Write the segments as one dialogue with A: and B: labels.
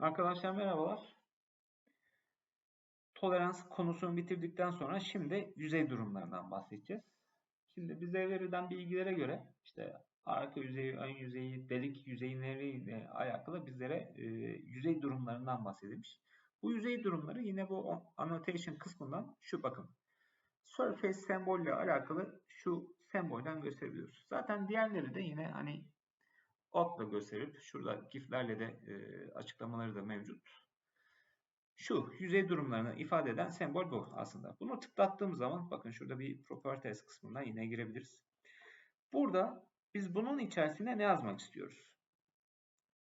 A: Arkadaşlar merhabalar. Tolerans konusunu bitirdikten sonra şimdi yüzey durumlarından bahsedeceğiz. Şimdi bize verilen bilgilere göre işte arka yüzeyi, ön yüzeyi, delik yüzeyleriyle alakalı bizlere e, yüzey durumlarından bahsedilmiş. Bu yüzey durumları yine bu annotation kısmından şu bakın. Surface sembolle alakalı şu sembolden gösterebiliyoruz. Zaten diğerleri de yine hani otla gösterip şurada giflerle de e, açıklamaları da mevcut. Şu yüzey durumlarını ifade eden sembol bu aslında. Bunu tıklattığım zaman bakın şurada bir properties kısmına yine girebiliriz. Burada biz bunun içerisine ne yazmak istiyoruz?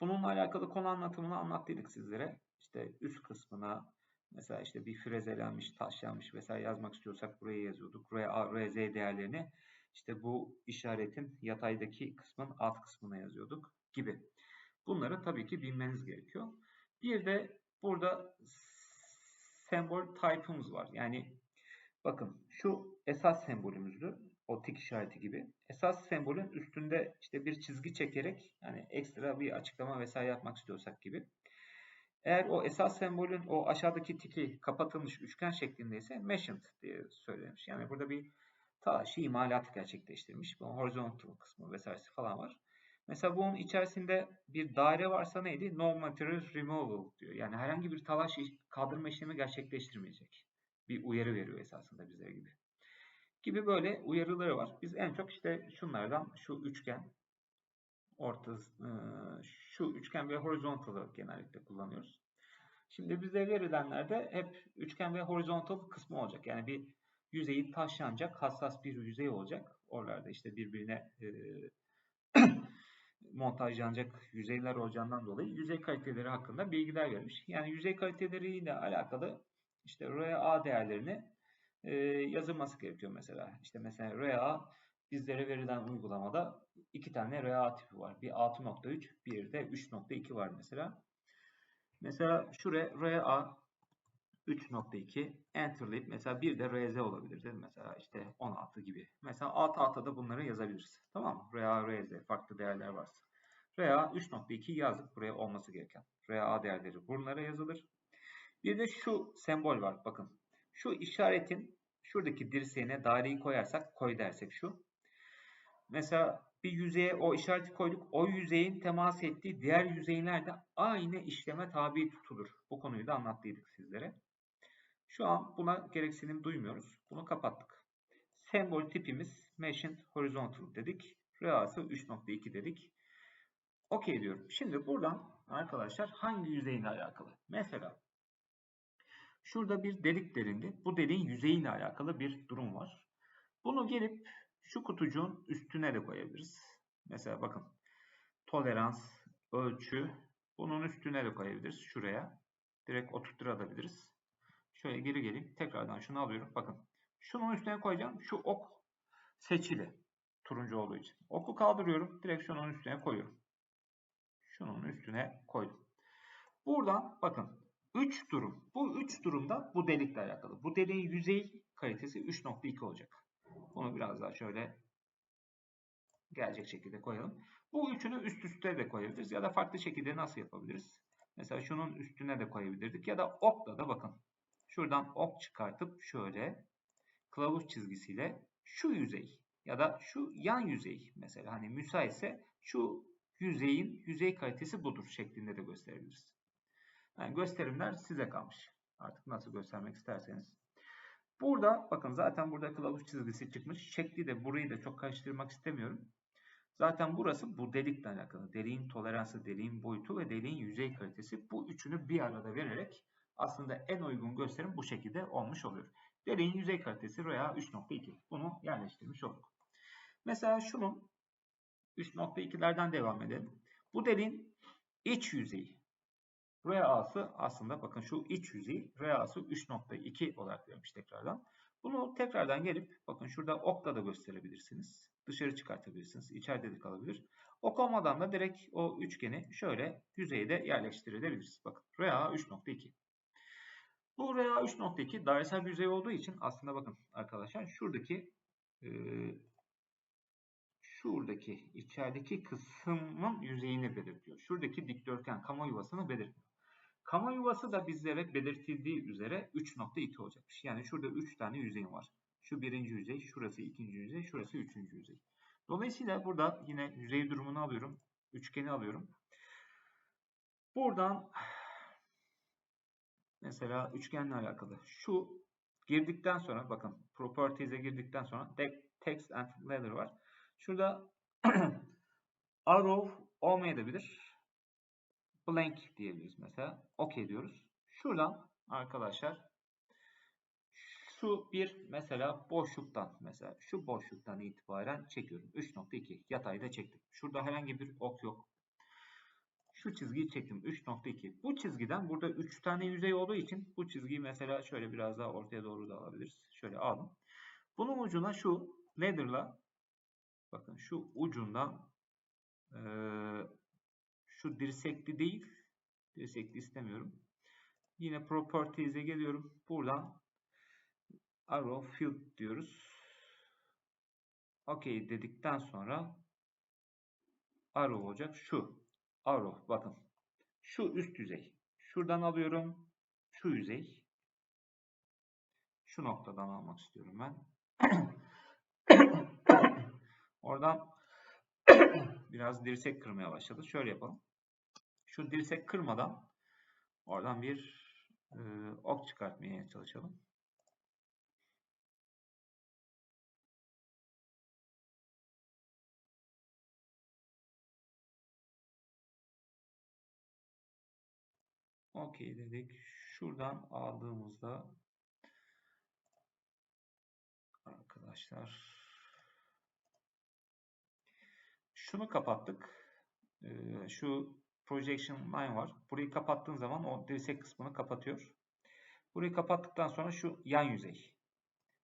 A: Bununla alakalı konu anlatımını anlattıydık sizlere. İşte üst kısmına mesela işte bir frezelenmiş, taşlanmış vesaire yazmak istiyorsak buraya yazıyorduk. RA, RZ değerlerini işte bu işaretin yataydaki kısmın alt kısmına yazıyorduk gibi. Bunları tabii ki bilmeniz gerekiyor. Bir de burada sembol type'ımız var. Yani bakın şu esas sembolümüzdü. O tik işareti gibi. Esas sembolün üstünde işte bir çizgi çekerek yani ekstra bir açıklama vesaire yapmak istiyorsak gibi. Eğer o esas sembolün o aşağıdaki tiki kapatılmış üçgen şeklindeyse mentioned diye söylemiş. Yani burada bir talaşı imalatı gerçekleştirmiş. Bu horizontal kısmı vesairesi falan var. Mesela bunun içerisinde bir daire varsa neydi? No material removal diyor. Yani herhangi bir talaş kaldırma işlemi gerçekleştirmeyecek. Bir uyarı veriyor esasında bizlere gibi. Gibi böyle uyarıları var. Biz en çok işte şunlardan şu üçgen ortası şu üçgen ve horizontalı genellikle kullanıyoruz. Şimdi bize verilenlerde hep üçgen ve horizontal kısmı olacak. Yani bir yüzeyi taşlanacak hassas bir yüzey olacak. Oralarda işte birbirine e, montajlanacak yüzeyler olacağından dolayı yüzey kaliteleri hakkında bilgiler vermiş. Yani yüzey kaliteleriyle alakalı işte RA değerlerini e, yazılması gerekiyor mesela. İşte mesela RA bizlere verilen uygulamada iki tane RA tipi var. Bir 6.3, bir de 3.2 var mesela. Mesela şuraya RA 3.2 enterlayıp mesela bir de RZ olabilir değil mi? Mesela işte 16 gibi. Mesela alt alta da bunları yazabiliriz. Tamam mı? RA, RZ farklı değerler varsa. RA 3.2 yazdık buraya olması gereken. RA değerleri bunlara yazılır. Bir de şu sembol var bakın. Şu işaretin şuradaki dirseğine daireyi koyarsak koy dersek şu. Mesela bir yüzeye o işareti koyduk. O yüzeyin temas ettiği diğer yüzeyler de aynı işleme tabi tutulur. Bu konuyu da anlattıydık sizlere. Şu an buna gereksinim duymuyoruz. Bunu kapattık. Sembol tipimiz Mentioned Horizontal dedik. Reası 3.2 dedik. OK diyorum. Şimdi buradan arkadaşlar hangi yüzeyle alakalı? Mesela şurada bir delik derindi. Bu deliğin yüzeyiyle alakalı bir durum var. Bunu gelip şu kutucuğun üstüne de koyabiliriz. Mesela bakın tolerans, ölçü bunun üstüne de koyabiliriz. Şuraya direkt oturtturabiliriz. Şöyle geri geleyim. Tekrardan şunu alıyorum. Bakın. Şunun üstüne koyacağım. Şu ok seçili. Turuncu olduğu için. Oku kaldırıyorum. Direkt şunun üstüne koyuyorum. Şunun üstüne koydum. Buradan bakın 3 durum. Bu 3 durumda bu delikle alakalı. Bu deliğin yüzey kalitesi 3.2 olacak. Bunu biraz daha şöyle gelecek şekilde koyalım. Bu üçünü üst üste de koyabiliriz ya da farklı şekilde nasıl yapabiliriz? Mesela şunun üstüne de koyabilirdik ya da okla da bakın. Şuradan ok çıkartıp şöyle kılavuz çizgisiyle şu yüzey ya da şu yan yüzey mesela hani müsaitse şu yüzeyin yüzey kalitesi budur şeklinde de gösterebiliriz. Yani gösterimler size kalmış. Artık nasıl göstermek isterseniz. Burada bakın zaten burada kılavuz çizgisi çıkmış. Şekli de burayı da çok karıştırmak istemiyorum. Zaten burası bu delikle alakalı. Deliğin toleransı, deliğin boyutu ve deliğin yüzey kalitesi. Bu üçünü bir arada vererek aslında en uygun gösterim bu şekilde olmuş oluyor. Deliğin yüzey kalitesi RA 3.2. Bunu yerleştirmiş olduk. Mesela şunun 3.2'lerden devam edelim. Bu deliğin iç yüzeyi. RA'sı aslında bakın şu iç yüzeyi RA'sı 3.2 olarak vermiş tekrardan. Bunu tekrardan gelip bakın şurada okla da gösterebilirsiniz. Dışarı çıkartabilirsiniz. İçeride de kalabilir. Ok olmadan da direkt o üçgeni şöyle yüzeyde yerleştirebiliriz. Bakın RA 3.2. Bu RA 3.2 dairesel bir yüzey olduğu için aslında bakın arkadaşlar şuradaki e, şuradaki içerideki kısmın yüzeyini belirtiyor. Şuradaki dikdörtgen kamu yuvasını belirtiyor. Kama yuvası da bizlere belirtildiği üzere 3.2 olacakmış. Yani şurada 3 tane yüzeyim var. Şu birinci yüzey, şurası ikinci yüzey, şurası üçüncü yüzey. Dolayısıyla burada yine yüzey durumunu alıyorum. Üçgeni alıyorum. Buradan mesela üçgenle alakalı şu girdikten sonra bakın properties'e girdikten sonra text and ladder var. Şurada arrow olmayabilir. Blank diyebiliriz mesela. OK diyoruz. Şuradan arkadaşlar şu bir mesela boşluktan mesela şu boşluktan itibaren çekiyorum. 3.2 yatayda çektim. Şurada herhangi bir ok yok. Şu çizgiyi çektim 3.2. Bu çizgiden burada 3 tane yüzey olduğu için bu çizgiyi mesela şöyle biraz daha ortaya doğru da alabiliriz. Şöyle aldım. Bunun ucuna şu ladder'la bakın şu ucundan e, şu dirsekli değil dirsekli istemiyorum. Yine properties'e geliyorum. Buradan arrow field diyoruz. OK dedikten sonra arrow olacak. Şu arrow bakın. Şu üst yüzey. Şuradan alıyorum. Şu yüzey. Şu noktadan almak istiyorum ben. Oradan biraz dirsek kırmaya başladı. Şöyle yapalım. Şu dirsek kırmadan oradan bir e, ok çıkartmaya çalışalım. OK dedik. Şuradan aldığımızda arkadaşlar şunu kapattık. Ee, şu projection line var. Burayı kapattığın zaman o dirsek kısmını kapatıyor. Burayı kapattıktan sonra şu yan yüzey.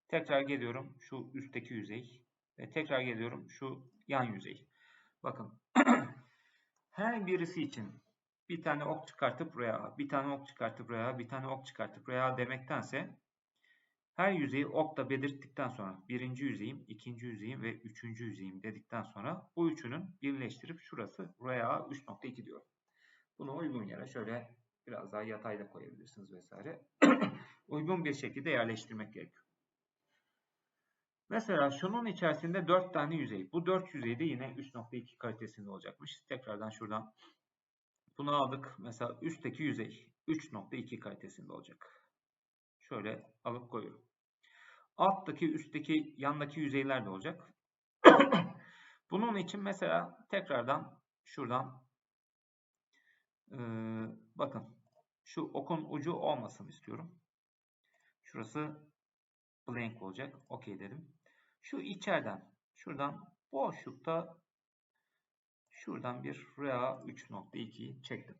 A: Tekrar geliyorum şu üstteki yüzey. Ve tekrar geliyorum şu yan yüzey. Bakın her birisi için bir tane ok çıkartıp buraya, bir tane ok çıkartıp buraya, bir tane ok çıkartıp buraya demektense her yüzeyi okla belirttikten sonra birinci yüzeyim, ikinci yüzeyim ve üçüncü yüzeyim dedikten sonra bu üçünün birleştirip şurası buraya 3.2 diyor. Bunu uygun yere şöyle biraz daha yatayda koyabilirsiniz vesaire. uygun bir şekilde yerleştirmek gerekiyor. Mesela şunun içerisinde 4 tane yüzey. Bu 4 yüzey de yine 3.2 kalitesinde olacakmış. Tekrardan şuradan bunu aldık. Mesela üstteki yüzey 3.2 kalitesinde olacak. Şöyle alıp koyuyorum. Alttaki, üstteki, yandaki yüzeyler de olacak. Bunun için mesela tekrardan şuradan e, bakın şu okun ucu olmasın istiyorum. Şurası blank olacak. OK dedim. Şu içeriden şuradan boşlukta Şuradan bir RA 3.2'yi çektim.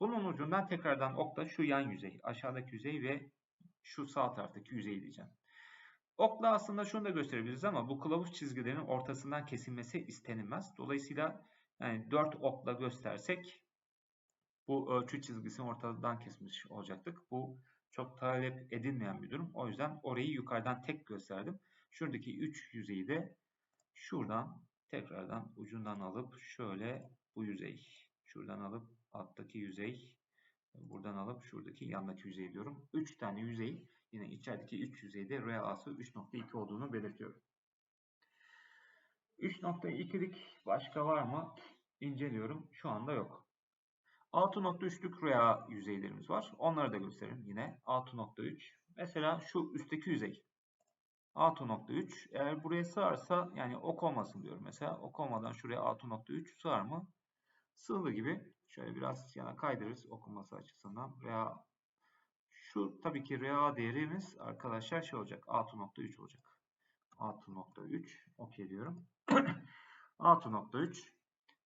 A: Bunun ucundan tekrardan okla şu yan yüzey, aşağıdaki yüzey ve şu sağ taraftaki yüzey diyeceğim. Okla aslında şunu da gösterebiliriz ama bu kılavuz çizgilerin ortasından kesilmesi istenilmez. Dolayısıyla yani 4 okla göstersek bu ölçü çizgisini ortadan kesmiş olacaktık. Bu çok talep edilmeyen bir durum. O yüzden orayı yukarıdan tek gösterdim. Şuradaki 3 yüzeyi de şuradan tekrardan ucundan alıp şöyle bu yüzey şuradan alıp alttaki yüzey buradan alıp şuradaki yandaki yüzey diyorum. 3 tane yüzey yine içerideki 3 yüzeyde RA'sı 3.2 olduğunu belirtiyorum. 3.2'lik başka var mı? İnceliyorum. Şu anda yok. 6.3'lük RA yüzeylerimiz var. Onları da göstereyim yine. 6.3. Mesela şu üstteki yüzey. 6.3 eğer buraya sığarsa yani ok olmasın diyorum mesela. Ok olmadan şuraya 6.3 sığar mı? Sığdı gibi. Şöyle biraz yana kaydırırız okunması açısından. Veya şu tabii ki RA değerimiz arkadaşlar şey olacak. 6.3 olacak. 6.3 ok diyorum. 6.3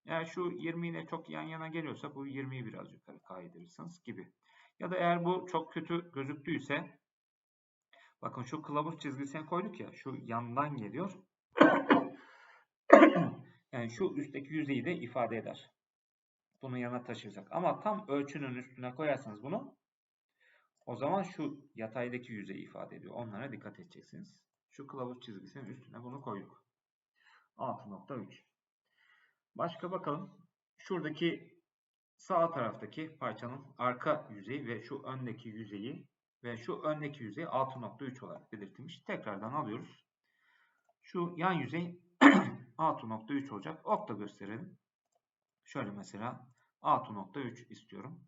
A: eğer şu 20 ile çok yan yana geliyorsa bu 20'yi biraz yukarı kaydırırsınız gibi. Ya da eğer bu çok kötü gözüktüyse Bakın şu kılavuz çizgisini koyduk ya. Şu yandan geliyor. yani şu üstteki yüzeyi de ifade eder. Bunu yana taşıyacak. Ama tam ölçünün üstüne koyarsanız bunu o zaman şu yataydaki yüzeyi ifade ediyor. Onlara dikkat edeceksiniz. Şu kılavuz çizgisinin üstüne bunu koyduk. 6.3 Başka bakalım. Şuradaki sağ taraftaki parçanın arka yüzeyi ve şu öndeki yüzeyi ve şu öndeki yüzey 6.3 olarak belirtilmiş. Tekrardan alıyoruz. Şu yan yüzey 6.3 olacak. Ok da gösterelim. Şöyle mesela 6.3 istiyorum.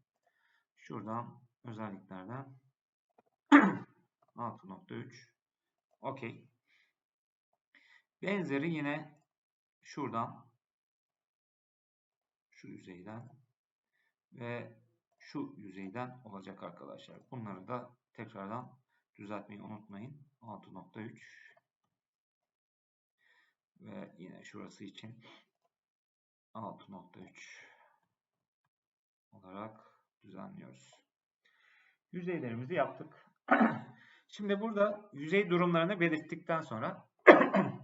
A: Şuradan özelliklerden 6.3 Okey. Benzeri yine şuradan şu yüzeyden ve şu yüzeyden olacak arkadaşlar. Bunları da tekrardan düzeltmeyi unutmayın. 6.3 ve yine şurası için 6.3 olarak düzenliyoruz. Yüzeylerimizi yaptık. Şimdi burada yüzey durumlarını belirttikten sonra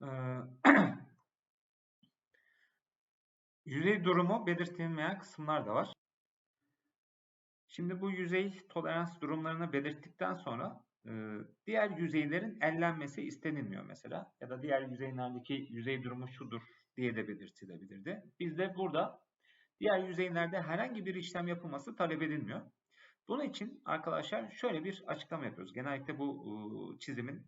A: yüzey durumu belirtilmeyen kısımlar da var. Şimdi bu yüzey tolerans durumlarını belirttikten sonra diğer yüzeylerin ellenmesi istenilmiyor mesela. Ya da diğer yüzeylerdeki yüzey durumu şudur diye de belirtilebilirdi. Bizde burada diğer yüzeylerde herhangi bir işlem yapılması talep edilmiyor. Bunun için arkadaşlar şöyle bir açıklama yapıyoruz. Genellikle bu çizimin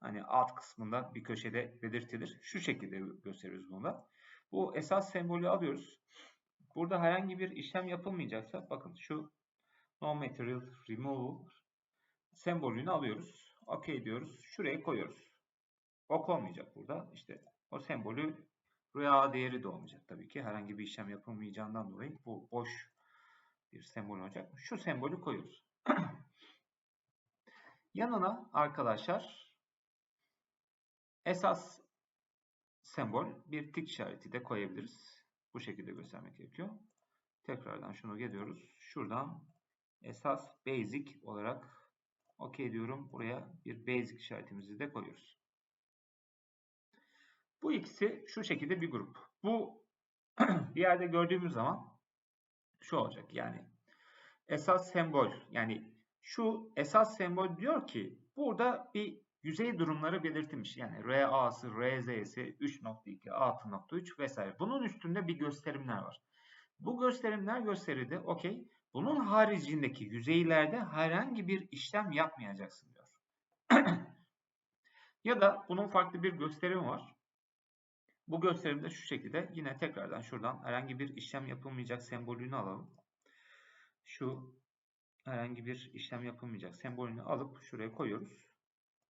A: hani alt kısmında bir köşede belirtilir. Şu şekilde gösteriyoruz bunu da. Bu esas sembolü alıyoruz. Burada herhangi bir işlem yapılmayacaksa bakın şu no material removal sembolünü alıyoruz. OK diyoruz. Şuraya koyuyoruz. Ok olmayacak burada. İşte o sembolü rüya değeri de olmayacak tabii ki. Herhangi bir işlem yapılmayacağından dolayı bu boş bir sembol olacak. Şu sembolü koyuyoruz. Yanına arkadaşlar esas sembol bir tik işareti de koyabiliriz. Bu şekilde göstermek gerekiyor. Tekrardan şunu geliyoruz. Şuradan esas basic olarak OK diyorum. Buraya bir basic işaretimizi de koyuyoruz. Bu ikisi şu şekilde bir grup. Bu bir yerde gördüğümüz zaman şu olacak yani esas sembol yani şu esas sembol diyor ki burada bir yüzey durumları belirtilmiş. Yani RA'sı, RZ'si, 3.2, 6.3 vesaire. Bunun üstünde bir gösterimler var. Bu gösterimler gösteridi. Okey. Bunun haricindeki yüzeylerde herhangi bir işlem yapmayacaksın diyor. ya da bunun farklı bir gösterimi var. Bu gösterimde şu şekilde yine tekrardan şuradan herhangi bir işlem yapılmayacak sembolünü alalım. Şu herhangi bir işlem yapılmayacak sembolünü alıp şuraya koyuyoruz.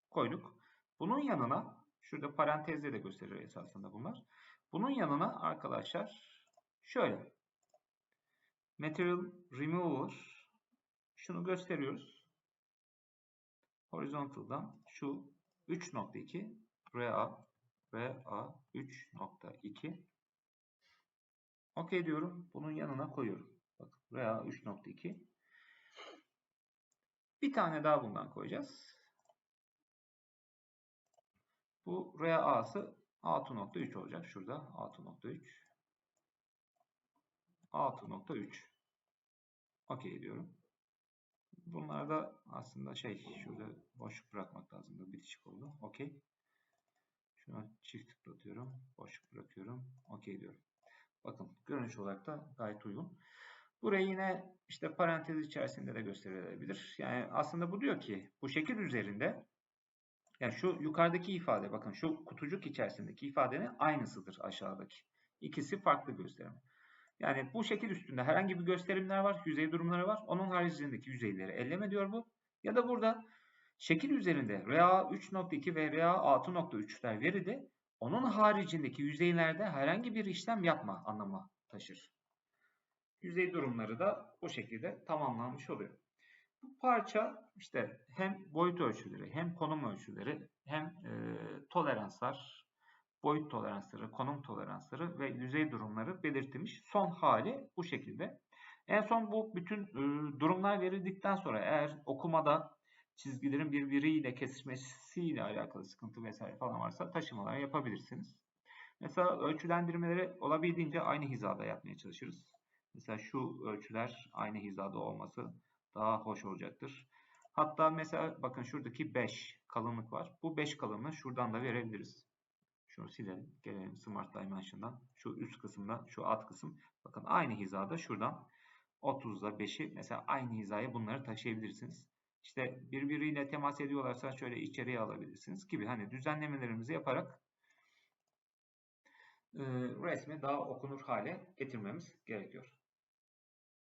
A: Koyduk. Bunun yanına şurada parantezle de gösteriyor esasında bunlar. Bunun yanına arkadaşlar şöyle material remover şunu gösteriyoruz. Horizontal'dan şu 3.2 RA VA 3.2 OK diyorum. Bunun yanına koyuyorum. Bak VA 3.2 bir tane daha bundan koyacağız. Bu RA'sı 6.3 olacak. Şurada 6.3 6.3 OK diyorum. Bunlarda aslında şey şurada boşluk bırakmak lazım. Bitişik oldu. OK. Şuna çift tıklatıyorum. Boşluk bırakıyorum. OK diyorum. Bakın görünüş olarak da gayet uygun. Burayı yine işte parantez içerisinde de gösterilebilir. Yani aslında bu diyor ki bu şekil üzerinde yani şu yukarıdaki ifade bakın şu kutucuk içerisindeki ifadenin aynısıdır aşağıdaki. İkisi farklı gösterim. Yani bu şekil üstünde herhangi bir gösterimler var, yüzey durumları var. Onun haricindeki yüzeyleri elleme diyor bu. Ya da burada Şekil üzerinde RA 3.2 ve RA 6.3'ler veride onun haricindeki yüzeylerde herhangi bir işlem yapma anlamı taşır. Yüzey durumları da bu şekilde tamamlanmış oluyor. Bu parça işte hem boyut ölçüleri hem konum ölçüleri hem e, toleranslar, boyut toleransları, konum toleransları ve yüzey durumları belirtilmiş. Son hali bu şekilde. En son bu bütün e, durumlar verildikten sonra eğer okumada çizgilerin birbiriyle kesişmesiyle alakalı sıkıntı vesaire falan varsa taşımalar yapabilirsiniz. Mesela ölçülendirmeleri olabildiğince aynı hizada yapmaya çalışırız. Mesela şu ölçüler aynı hizada olması daha hoş olacaktır. Hatta mesela bakın şuradaki 5 kalınlık var. Bu 5 kalınlığı şuradan da verebiliriz. Şunu silelim. Gelelim Smart Dimension'dan. Şu üst kısımda şu alt kısım. Bakın aynı hizada şuradan 30'da 5'i mesela aynı hizaya bunları taşıyabilirsiniz. İşte birbiriyle temas ediyorlarsa şöyle içeriye alabilirsiniz gibi hani düzenlemelerimizi yaparak e, resmi daha okunur hale getirmemiz gerekiyor.